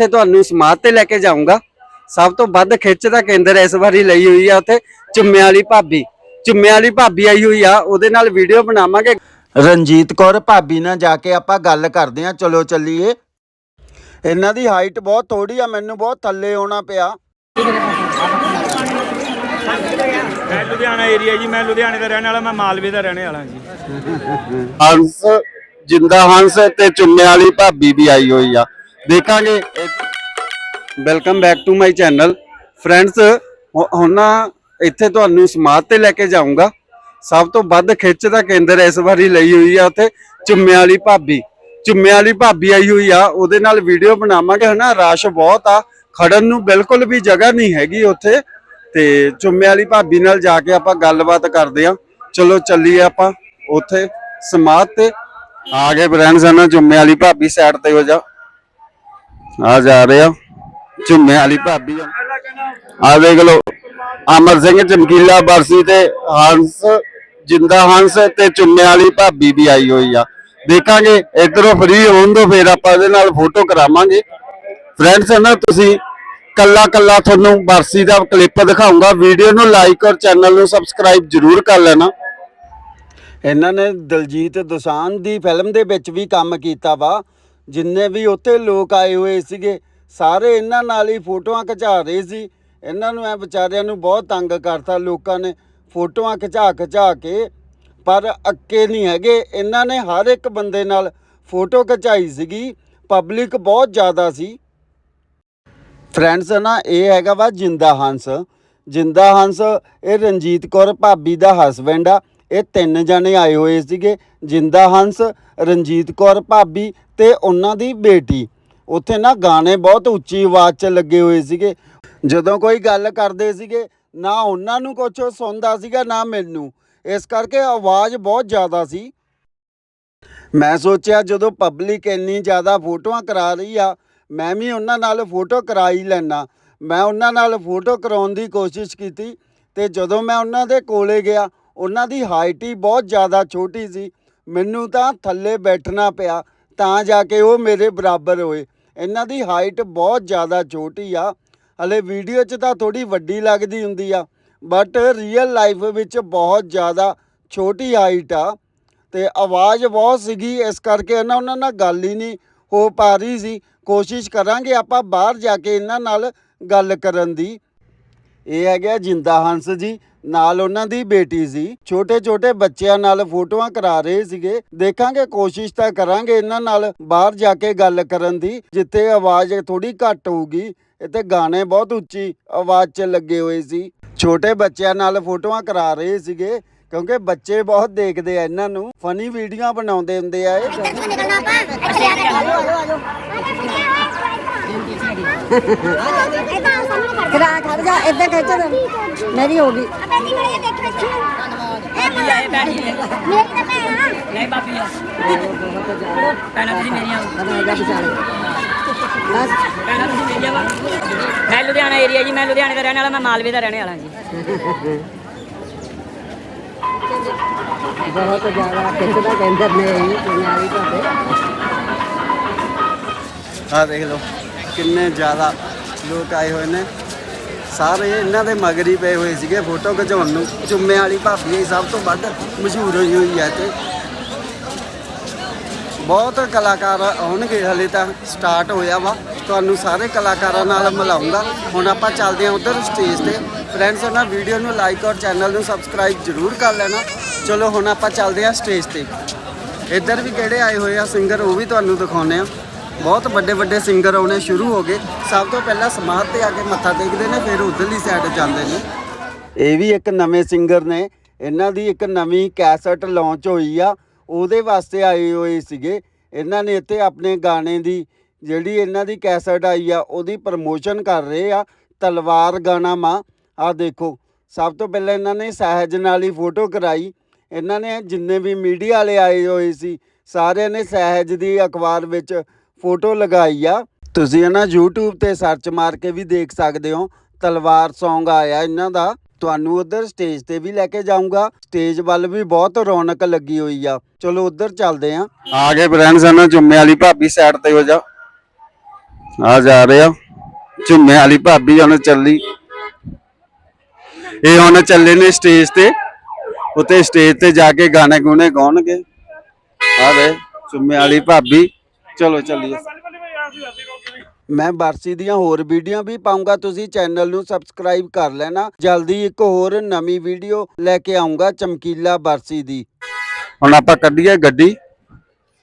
ਇੱਥੇ ਤੁਹਾਨੂੰ ਸਮਾਧ ਤੇ ਲੈ ਕੇ ਜਾਊਂਗਾ। ਸਭ ਤੋਂ ਵੱਧ ਖਿੱਚ ਦਾ ਕੇਂਦਰ ਇਸ ਵਾਰੀ ਲਈ ਹੋਈ ਆ ਉੱਥੇ ਚੁੰਮਿਆਂ ਵਾਲੀ ਭਾਬੀ। ਚੁੰਮਿਆਂ ਵਾਲੀ ਭਾਬੀ ਆਈ ਹੋਈ ਆ ਉਹਦੇ ਨਾਲ ਵੀਡੀਓ ਬਣਾਵਾਂਗੇ। ਰਣਜੀਤ ਕੌਰ ਭਾਬੀ ਨਾਲ ਜਾ ਕੇ ਆਪਾਂ ਗੱਲ ਕਰਦੇ ਆ ਚਲੋ ਚੱਲੀਏ। ਇਹਨਾਂ ਦੀ ਹਾਈਟ ਬਹੁਤ ਥੋੜੀ ਆ ਮੈਨੂੰ ਬਹੁਤ ਥੱਲੇ ਆਉਣਾ ਪਿਆ। ਮੈਂ ਲੁਧਿਆਣਾ ਏਰੀਆ ਜੀ ਮੈਂ ਲੁਧਿਆਣੇ ਦਾ ਰਹਿਣ ਵਾਲਾ ਮੈਂ ਮਾਲਵੇ ਦਾ ਰਹਿਣੇ ਵਾਲਾ ਜੀ। ਹੰਸ ਜਿੰਦਾ ਹੰਸ ਤੇ ਚੁੰਮੇ ਵਾਲੀ ਭਾਬੀ ਵੀ ਆਈ ਹੋਈ ਆ। ਦੇਖਾਂਗੇ। Welcome back to my channel friends ਹੁਣ ਨਾ ਇੱਥੇ ਤੁਹਾਨੂੰ ਸਮਾਧ ਤੇ ਲੈ ਕੇ ਜਾਊਂਗਾ। ਸਭ ਤੋਂ ਵੱਧ ਖਿੱਚ ਦਾ ਕੇਂਦਰ ਇਸ ਵਾਰੀ ਲਈ ਹੋਈ ਆ ਉੱਥੇ ਚੁੰਮੇ ਵਾਲੀ ਭਾਬੀ। ਚੁੰਮੇ ਵਾਲੀ ਭਾਬੀ ਆਈ ਹੋਈ ਆ, ਉਹਦੇ ਨਾਲ ਵੀਡੀਓ ਬਣਾਵਾਂਗੇ, ਹਨਾ? ਰਸ਼ ਬਹੁਤ ਆ। ਖੜਨ ਨੂੰ ਬਿਲਕੁਲ ਵੀ ਜਗ੍ਹਾ ਨਹੀਂ ਹੈਗੀ ਉੱਥੇ। ਤੇ ਚੁੰਮੇ ਵਾਲੀ ਭਾਬੀ ਨਾਲ ਜਾ ਕੇ ਆਪਾਂ ਗੱਲਬਾਤ ਕਰਦੇ ਆ। ਚਲੋ ਚੱਲੀਏ ਆਪਾਂ ਉੱਥੇ ਸਮਾਧ ਤੇ। ਆ ਗਏ ਫਰੈਂਡਸ ਹਨ? ਚੁੰਮੇ ਵਾਲੀ ਭਾਬੀ ਸਾਈਡ ਤੇ ਹੋ ਜਾ। ਆ ਜਾ ਰਹੇ ਆ। ਚੁੰਮੇ ਵਾਲੀ ਭਾਬੀ ਆ। ਦੇਖ ਲਓ, ਅਮਰ ਸਿੰਘ ਚਮਕੀਲਾ ਬਰਸੀ ਤੇ ਹੰਸ, ਜਿੰਦਾ ਹੰਸ ਤੇ ਚੁੰਮੇ ਵਾਲੀ ਭਾਬੀ ਵੀ ਆਈ ਹੋਈ ਆ। ਦੇਖਾਂਗੇ, ਇਧਰੋਂ ਫ੍ਰੀ ਹੋਣ ਤੋਂ ਫਿਰ ਆਪਾਂ ਇਹਦੇ ਨਾਲ ਫੋਟੋ ਕਰਾਵਾਂਗੇ। ਫਰੈਂਡਸ ਨਾ ਤੁਸੀਂ ਕੱਲਾ ਕੱਲਾ ਤੁਹਾਨੂੰ ਬਰਸੀ ਦਾ ਕਲਿੱਪ ਦਿਖਾਉਂਗਾ। ਵੀਡੀਓ ਨੂੰ ਲਾਈਕ ਔਰ ਚੈਨਲ ਨੂੰ ਸਬਸਕ੍ਰਾਈਬ ਜਰੂਰ ਕਰ ਲੈਣਾ। ਇਹਨਾਂ ਨੇ ਦਲਜੀਤ ਦੋਸਾਂਝ ਦੀ ਫਿਲਮ ਦੇ ਵਿੱਚ ਵੀ ਕੰਮ ਕੀਤਾ ਵਾ। ਜਿੰਨੇ ਵੀ ਉੱਥੇ ਲੋਕ ਆਏ ਹੋਏ ਸੀਗੇ, ਸਾਰੇ ਇਹਨਾਂ ਨਾਲ ਹੀ ਫੋਟੋਆਂ ਖਿਚਾ ਰਹੇ ਸੀ। ਇਹਨਾਂ ਨੂੰ ਐ ਵਿਚਾਰਿਆਂ ਨੂੰ ਬਹੁਤ ਤੰਗ ਕਰਤਾ ਲੋਕਾਂ ਨੇ ਫੋਟੋਆਂ ਖਿਚਾ ਖਿਚਾ ਕੇ, ਪਰ ਅੱਕੇ ਨਹੀਂ ਹੈਗੇ। ਇਹਨਾਂ ਨੇ ਹਰ ਇੱਕ ਬੰਦੇ ਨਾਲ ਫੋਟੋ ਖਿਚਾਈ ਸੀਗੀ। ਪਬਲਿਕ ਬਹੁਤ ਜ਼ਿਆਦਾ ਸੀ। ਫਰੈਂਡਸ, ਨਾ, ਇਹ ਹੈਗਾ ਵਾ ਜਿੰਦਾ ਹੰਸ। ਜਿੰਦਾ ਹੰਸ, ਇਹ ਰਣਜੀਤ ਕੌਰ ਭਾਬੀ ਦਾ ਹਸਬੈਂਡ ਆ। ਇਹ ਤਿੰਨ ਜਣੇ ਆਏ ਹੋਏ ਸੀਗੇ, ਜਿੰਦਾ ਹੰਸ, ਰਣਜੀਤ ਕੌਰ ਭਾਬੀ ਤੇ ਉਹਨਾਂ ਦੀ ਬੇਟੀ। ਉੱਥੇ ਨਾ ਗਾਣੇ ਬਹੁਤ ਉੱਚੀ ਆਵਾਜ਼ 'ਚ ਲੱਗੇ ਹੋਏ ਸੀਗੇ। ਜਦੋਂ ਕੋਈ ਗੱਲ ਕਰਦੇ ਸੀਗੇ, ਨਾ ਉਹਨਾਂ ਨੂੰ ਕੁਝ ਸੁਣਦਾ ਸੀਗਾ, ਨਾ ਮੈਨੂੰ। ਇਸ ਕਰਕੇ ਆਵਾਜ਼ ਬਹੁਤ ਜ਼ਿਆਦਾ ਸੀ। ਮੈਂ ਸੋਚਿਆ, ਜਦੋਂ ਪਬਲਿਕ ਇੰਨੀ ਜ਼ਿਆਦਾ ਫੋਟੋਆਂ ਕਰਾ ਰਹੀ ਆ, ਮੈਂ ਵੀ ਉਹਨਾਂ ਨਾਲ ਫੋਟੋ ਕਰਾ ਹੀ ਲੈਣਾ ਮੈਂ ਉਹਨਾਂ ਨਾਲ ਫੋਟੋ ਕਰਾਉਣ ਦੀ ਕੋਸ਼ਿਸ਼ ਕੀਤੀ ਤੇ ਜਦੋਂ ਮੈਂ ਉਹਨਾਂ ਦੇ ਕੋਲੇ ਗਿਆ ਉਹਨਾਂ ਦੀ ਹਾਈਟ ਹੀ ਬਹੁਤ ਜ਼ਿਆਦਾ ਛੋਟੀ ਸੀ। ਮੈਨੂੰ ਤਾਂ ਥੱਲੇ ਬੈਠਣਾ ਪਿਆ, ਤਾਂ ਜਾ ਕੇ ਉਹ ਮੇਰੇ ਬਰਾਬਰ ਹੋਏ। ਇਹਨਾਂ ਦੀ ਹਾਈਟ ਬਹੁਤ ਜ਼ਿਆਦਾ ਛੋਟੀ ਆ। ਹਲੇ ਵੀਡੀਓ 'ਚ ਤਾਂ ਥੋੜੀ ਵੱਡੀ ਲੱਗਦੀ ਹੁੰਦੀ ਆ ਬਟ ਰੀਅਲ ਲਾਈਫ ਵਿੱਚ ਬਹੁਤ ਜ਼ਿਆਦਾ ਛੋਟੀ ਹਾਈਟ ਆ। ਤੇ ਆਵਾਜ਼ ਬਹੁਤ ਸੀਗੀ, ਇਸ ਕਰਕੇ ਨਾ ਉਹਨਾਂ ਨਾਲ ਗੱਲ ਹੀ ਨਹੀਂ ਹੋ ਪਾ ਰਹੀ ਸੀ। ਕੋਸ਼ਿਸ਼ ਕਰਾਂਗੇ ਆਪਾਂ ਬਾਹਰ ਜਾ ਕੇ ਇਹਨਾਂ ਨਾਲ ਗੱਲ ਕਰਨ ਦੀ। ਇਹ ਹੈਗਾ ਜਿੰਦਾ ਹੰਸ ਜੀ, ਨਾਲ ਉਹਨਾਂ ਦੀ ਬੇਟੀ ਸੀ ਛੋਟੇ ਛੋਟੇ ਬੱਚਿਆਂ ਨਾਲ ਫੋਟੋਆਂ ਕਰਾ ਰਹੇ ਸੀਗੇ। ਦੇਖਾਂਗੇ, ਕੋਸ਼ਿਸ਼ ਤਾਂ ਕਰਾਂਗੇ ਇਹਨਾਂ ਨਾਲ ਬਾਹਰ ਜਾ ਕੇ ਗੱਲ ਕਰਨ ਦੀ, ਜਿੱਥੇ ਆਵਾਜ਼ ਥੋੜੀ ਘੱਟ ਹੋਊਗੀ। ਇੱਥੇ ਗਾਣੇ ਬਹੁਤ ਉੱਚੀ ਆਵਾਜ਼ 'ਚ ਲੱਗੇ ਹੋਏ ਸੀ। ਛੋਟੇ ਬੱਚਿਆਂ ਨਾਲ ਫੋਟੋਆਂ ਕਰਾ ਰਹੇ ਸੀਗੇ, ਕਿਉਂਕਿ ਬੱਚੇ ਬਹੁਤ ਦੇਖਦੇ ਆ ਇਹਨਾਂ ਨੂੰ। ਫਨੀ ਵੀਡੀਓ ਬਣਾਉਂਦੇ ਹੁੰਦੇ ਆ ਇਹ। ਆ ਜਾਓ ਕਰ ਖੜਾ ਜਾ ਇੱਦਾਂ ਖਿੱਚ ਮੇਰੀ ਹੋ ਗਈ। ਦੀ ਮੜੇ ਦੇਖ ਵੇਖ ਧੰਨਵਾਦ ਇਹ ਬੈਠੀ ਮੇਰੀ ਤਾਂ ਭੈਣ ਆ। ਨਹੀਂ ਬਾਬੀ ਆ। ਭੈਣਾਂ ਤੁਸੀਂ ਮੇਰੀਆਂ ਅਰੇ ਜਾ ਵਿਚਾਲੇ ਬਸ। ਭੈਣਾਂ ਤੁਸੀਂ ਮੇਰੀਆਂ ਵਾ। ਮੈਂ ਲੁਧਿਆਣਾ ਏਰੀਆ ਜੀ ਮੈਂ ਲੁਧਿਆਣੇ ਦਾ ਰਹਿਣ ਵਾਲਾ ਮੈਂ ਮਾਲਵੇ ਦਾ ਰਹਿਣੇ ਵਾਲਾ ਜੀ। ਬਹੁਤ ਜ਼ਿਆਦਾ ਖਿੱਚਦਾ ਕੇਂਦਰ ਨੇ ਇਹ ਦੁਨੀਆਵੀ ਤੁਹਾਡੇ। ਆ ਦੇਖ ਲਓ ਕਿੰਨੇ ਜ਼ਿਆਦਾ ਲੋਕ ਆਏ ਹੋਏ ਨੇ। ਸਾਰੇ ਇਹਨਾਂ ਦੇ ਮਗਰ ਹੀ ਪਏ ਹੋਏ ਸੀਗੇ ਫੋਟੋ ਖਿਚਾਉਣ ਨੂੰ। ਚੁੰਮੇ ਵਾਲੀ ਭਾਬੀ ਹੀ ਸਭ ਤੋਂ ਵੱਧ ਮਸ਼ਹੂਰ ਹੋਈ ਹੋਈ ਹੈ ਤੇ ਬਹੁਤ ਕਲਾਕਾਰ ਆਉਣਗੇ ਹਲੇ ਤਾਂ ਸਟਾਰਟ ਹੋਇਆ ਵਾ। ਤੁਹਾਨੂੰ ਸਾਰੇ ਕਲਾਕਾਰਾਂ ਨਾਲ ਮਿਲਾਉਂਗਾ ਹੁਣ ਆਪਾਂ ਚੱਲਦੇ ਹਾਂ ਉਧਰ ਸਟੇਜ ਤੇ। ਫਰੈਂਡਸ ਉਹਨਾਂ ਵੀਡੀਓ ਨੂੰ ਲਾਈਕ ਔਰ ਚੈਨਲ ਨੂੰ ਸਬਸਕ੍ਰਾਈਬ ਜਰੂਰ ਕਰ ਲੈਣਾ। ਚਲੋ ਹੁਣ ਆਪਾਂ ਚੱਲਦੇ ਹਾਂ ਸਟੇਜ ਤੇ। ਇੱਧਰ ਵੀ ਕਿਹੜੇ ਆਏ ਹੋਏ ਆ ਸਿੰਗਰ ਉਹ ਵੀ ਤੁਹਾਨੂੰ ਦਿਖਾਉਨੇ ਆ ਬਹੁਤ ਵੱਡੇ ਵੱਡੇ ਸਿੰਗਰ ਆਉਣੇ ਸ਼ੁਰੂ ਹੋ ਗਏ। ਸਭ ਤੋਂ ਪਹਿਲਾਂ ਸਮਾਧ ਤੇ ਆ ਕੇ ਮੱਥਾ ਟੇਕਦੇ ਨੇ, ਫਿਰ ਉਧਰਲੀ ਸਾਈਡ ਜਾਂਦੇ ਨੇ। ਇਹ ਵੀ ਇੱਕ ਨਵੇਂ ਸਿੰਗਰ ਨੇ। ਇਹਨਾਂ ਦੀ ਇੱਕ ਨਵੀਂ ਕੈਸਟ ਲਾਂਚ ਹੋਈ ਆ। ਉਹਦੇ ਵਾਸਤੇ ਆਏ ਹੋਏ ਸੀਗੇ। ਇਹਨਾਂ ਨੇ ਇੱਥੇ ਆਪਣੇ ਗਾਣੇ ਦੀ ਜਿਹੜੀ ਇਹਨਾਂ ਦੀ ਕੈਸਟ ਆਈ ਆ, ਉਹਦੀ ਪ੍ਰਮੋਸ਼ਨ ਕਰ ਰਹੇ ਆ। ਤਲਵਾਰ ਗਾਣਾ ਮਾਂ। ਆ ਦੇਖੋ, ਸਭ ਤੋਂ ਪਹਿਲਾਂ ਇਹਨਾਂ ਨੇ ਸਹਿਜ ਨਾਲ ਹੀ ਫੋਟੋ ਕਰਾਈ। ਇਹਨਾਂ ਨੇ ਜਿੰਨੇ ਵੀ ਮੀਡੀਆ ਵਾਲੇ ਆਏ ਹੋਏ ਸੀ, ਸਾਰਿਆਂ ਨੇ ਸਹਿਜ ਦੀ ਅਖਬਾਰ ਵਿੱਚ ਫੋਟੋ ਲਗਾਈ ਆ। ਤੁਸੀਂ ਇਹਨਾਂ YouTube ਤੇ ਸਰਚ ਮਾਰ ਕੇ ਵੀ ਦੇਖ ਸਕਦੇ ਹੋ। ਤਲਵਾਰ Song ਆਇਆ ਇਹਨਾਂ ਦਾ। ਤੁਹਾਨੂੰ ਉਧਰ ਸਟੇਜ ਤੇ ਵੀ ਲੈ ਕੇ ਜਾਊਂਗਾ। ਸਟੇਜ ਵੱਲ ਵੀ ਬਹੁਤ ਰੌਣਕ ਲੱਗੀ ਹੋਈ ਆ। ਚਲੋ ਉਧਰ ਚੱਲਦੇ ਆ। ਆ ਗਏ ਫਰੈਂਡਸ ਇਹਨਾਂ ਜੁੰਮੇ ਵਾਲੀ ਭਾਬੀ ਸਾਈਡ ਤੇ ਹੋ ਜਾ। ਆ ਜਾ ਰਹੇ ਆ। ਝੁੰਮੇ ਵਾਲੀ ਭਾਬੀ ਹੁਣ ਚੱਲੀ। ਇਹ ਹੁਣ ਚੱਲੇ ਨੇ ਸਟੇਜ ਤੇ। ਉਤੇ ਸਟੇਜ ਤੇ ਜਾ ਕੇ ਗਾਣੇ ਗੁਣੇ ਗਾਉਣਗੇ। ਆ ਵੇ ਝੁੰਮੇ ਵਾਲੀ ਭਾਬੀ। ਚਲੋ ਚੱਲੀਏ। ਮੈਂ ਬਰਸੀ ਦੀਆਂ ਹੋਰ ਵੀਡੀਓ ਵੀ ਪਾਉਂਗਾ ਤੁਸੀਂ ਚੈਨਲ ਨੂੰ ਸਬਸਕ੍ਰਾਈਬ ਕਰ ਲੈਣਾ। ਜਲਦੀ ਇੱਕ ਹੋਰ ਨਵੀਂ ਵੀਡੀਓ ਲੈ ਕੇ ਆਉਂਗਾ ਚਮਕੀਲਾ ਬਰਸੀ ਦੀ। ਹੁਣ ਆਪਾਂ ਕੱਢੀਏ ਗੱਡੀ।